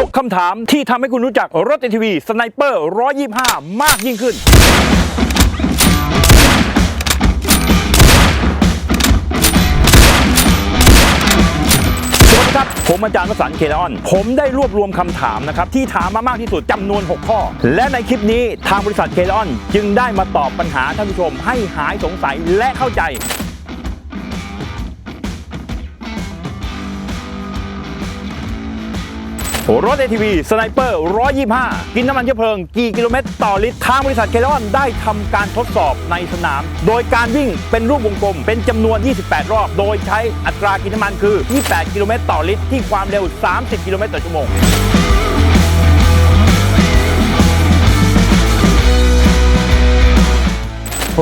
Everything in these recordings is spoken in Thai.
6คำถามที่ทำให้คุณรู้จักรถ ATV สไนเปอร์125 มากยิ่งขึ้น สวัสดีครับ ผมอาจารย์วสันต์เคลออน ผมได้รวบรวมคำถามนะครับ ที่ถามมามากที่สุดจำนวน 6 ข้อ และในคลิปนี้ทางบริษัทเคลออน จึงได้มาตอบปัญหาท่านผู้ชมให้หายสงสัยและเข้าใจ รถเอทีวีสไนเปอร์ 125 กินน้ำมันเชื้อเพลิง กี่กิโลเมตรต่อลิตร ทางบริษัทเคลออนได้ทำการทดสอบในสนาม โดยการวิ่งเป็นรูปวงกลม เป็นจำนวน 28 รอบ โดยใช้อัตรากินน้ำมันคือ 28 กิโลเมตรต่อลิตร ที่ความเร็ว 30 กิโลเมตรต่อชั่วโมง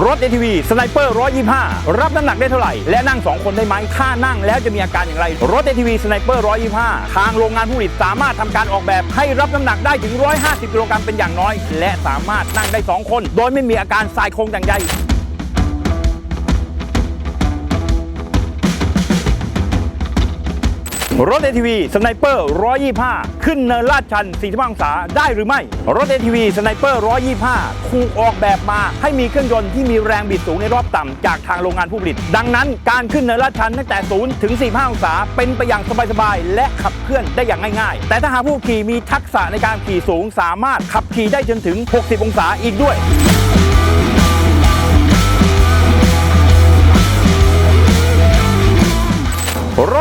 รถ ATV สไนเปอร์ 125 รับน้ำหนักได้เท่าไหร่ และนั่ง 2 คนได้ไหม ถ้านั่งแล้วจะมีอาการอย่างไร รถ ATV สไนเปอร์ 125 ทางโรงงานผู้ผลิตสามารถทำการออกแบบให้รับน้ำหนักได้ถึง 150 กิโลกรัมเป็นอย่างน้อย และสามารถนั่งได้ 2 คน โดยไม่มีอาการทรายโครงอย่างใด รถ ATV สไนเปอร์ 125 ขึ้นเนินลาดชัน45องศาได้หรือไม่ รถ ATV สไนเปอร์ 125 ถูกออกแบบมาให้มีเครื่องยนต์ที่มีแรงบิดสูงในรอบต่ำจากทางโรงงานผู้ผลิต ดังนั้นการขึ้นเนินลาดชันตั้งแต่ 0 ถึง 45 องศา เป็นไปอย่างสบายๆ และขับเคลื่อนได้อย่างง่ายๆ แต่ถ้าหากผู้ขี่มีทักษะในการขี่สูงสามารถขับขี่ได้จนถึง 60 องศาอีกด้วย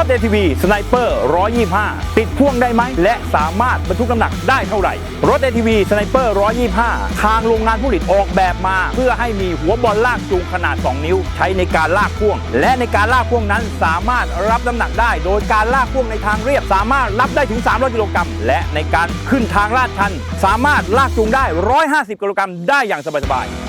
รถ ATV สไนเปอร์125 ติดพ่วงได้ไหม และสามารถบรรทุกน้ำหนักได้เท่าไหร่ รถ ATV สไนเปอร์125 ทางโรงงานผู้ผลิตออกแบบมา เพื่อให้มีหัวบอลลากจูงขนาด 2 นิ้ว ใช้ในการลากพ่วง และในการลากพ่วงนั้นสามารถรับน้ำหนักได้ โดยการลากพ่วงในทางเรียบ สามารถรับได้ถึง 300 กิโลกรัมและในการขึ้นทางลาดชัน สามารถลากจูงได้ 150 กิโลกรัมได้อย่างสบายๆ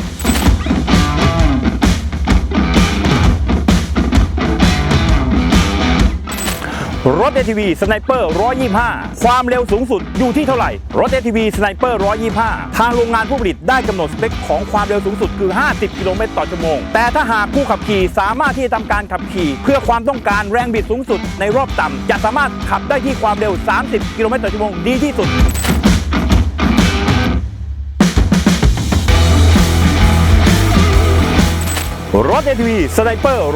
รถเอทีวีสไนเปอร์125 ความเร็วสูงสุดอยู่ที่เท่าไหร่ รถเอทีวีสไนเปอร์125 ทางโรงงานผู้ผลิตได้กำหนดสเปคของความเร็วสูงสุดคือ 50 กิโลเมตรต่อชั่วโมง แต่ถ้าหากผู้ขับขี่สามารถที่จะทำการขับขี่ เพื่อความต้องการแรงบิดสูงสุดในรอบต่ำจะสามารถขับได้ที่ความเร็ว 30 กิโลเมตรต่อชั่วโมงดีที่สุด รถ ATV สไนเปอร์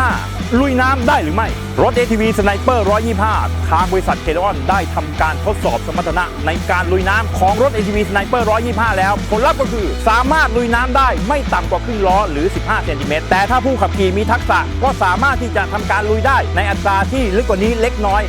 125 ลุยน้ำได้หรือไม่ รถ ATV สไนเปอร์ 125 ทางบริษัทเคลออนได้ทำการทดสอบสมรรถนะ ในการลุยน้ำของรถ ATV สไนเปอร์ 125 แล้ว ผลลัพธ์ก็คือสามารถลุยน้ำได้ไม่ต่ำกว่าครึ่งล้อหรือ 15 เซนติเมตร แต่ถ้าผู้ขับขี่มีทักษะก็สามารถที่จะทำการลุยได้ในอัตราที่ลึกกว่านี้เล็กน้อย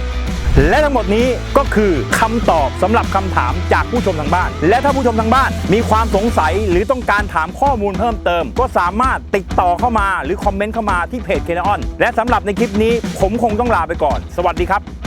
และทั้งหมดนี้ก็คือคำตอบสำหรับคำถามจากผู้ชมทางบ้าน และถ้าผู้ชมทางบ้านมีความสงสัยหรือต้องการถามข้อมูลเพิ่มเติม ก็สามารถติดต่อเข้ามาหรือคอมเมนต์เข้ามาที่เพจเคนออนและสำหรับในคลิปนี้ผมคงต้องลาไปก่อน สวัสดีครับ